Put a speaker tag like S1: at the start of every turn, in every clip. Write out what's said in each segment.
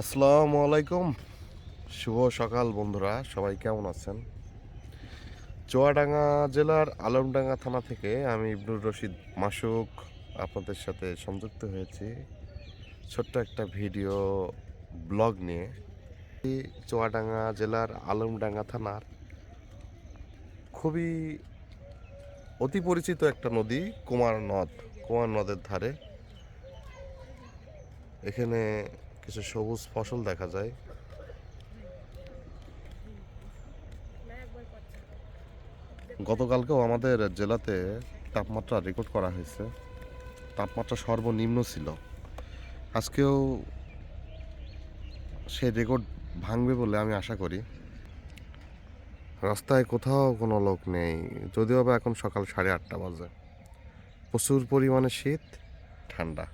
S1: আসসালামু আলাইকুম। শুভ সকাল বন্ধুরা, সবাই কেমন আছেন? চুয়াডাঙ্গা জেলার আলমডাঙ্গা থানা থেকে আমি ইবনুর রশিদ মাসুক আপনাদের সাথে সংযুক্ত হয়েছি। ছোট্ট একটা ভিডিও, ব্লগ নিয়ে। চুয়াডাঙ্গা জেলার আলমডাঙ্গা থানার খুবই অতি পরিচিত একটা নদী, কুমার নদ। কুমার নদের ধারে। এখানে কিছু সবুজ ফসল দেখা যায়। গতকালকেও আমাদের জেলাতে তাপমাত্রা রেকর্ড করা হয়েছে। তাপমাত্রা সর্বনিম্ন ছিল। আজকেও সেই রেকর্ড ভাঙবে বলে আমি আশা করি। রাস্তায় কোথাও কোনো লোক নেই, যদিও বা এখন সকাল সাড়ে আটটা বাজে। প্রচুর পরিমাণে শীত, ঠান্ডা।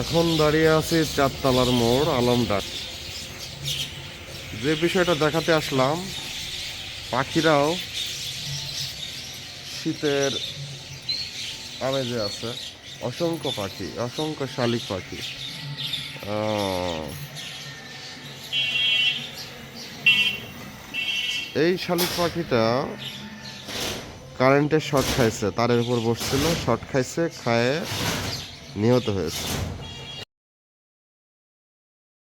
S1: এখন দাঁড়িয়ে আছি চারতলার মোড় আলমডাক যে বিষয়টা দেখাতে আসলাম, পাখিরাও শীতের আমেজে আছে। অসংখ্য পাখি, অসংখ্য শালিক পাখি। এই শালিক পাখিটা কারেন্টের শর্ট খাইছে, তারের উপর বসছিল, শর্ট খাইছে, খায়ে নিহত হয়েছে।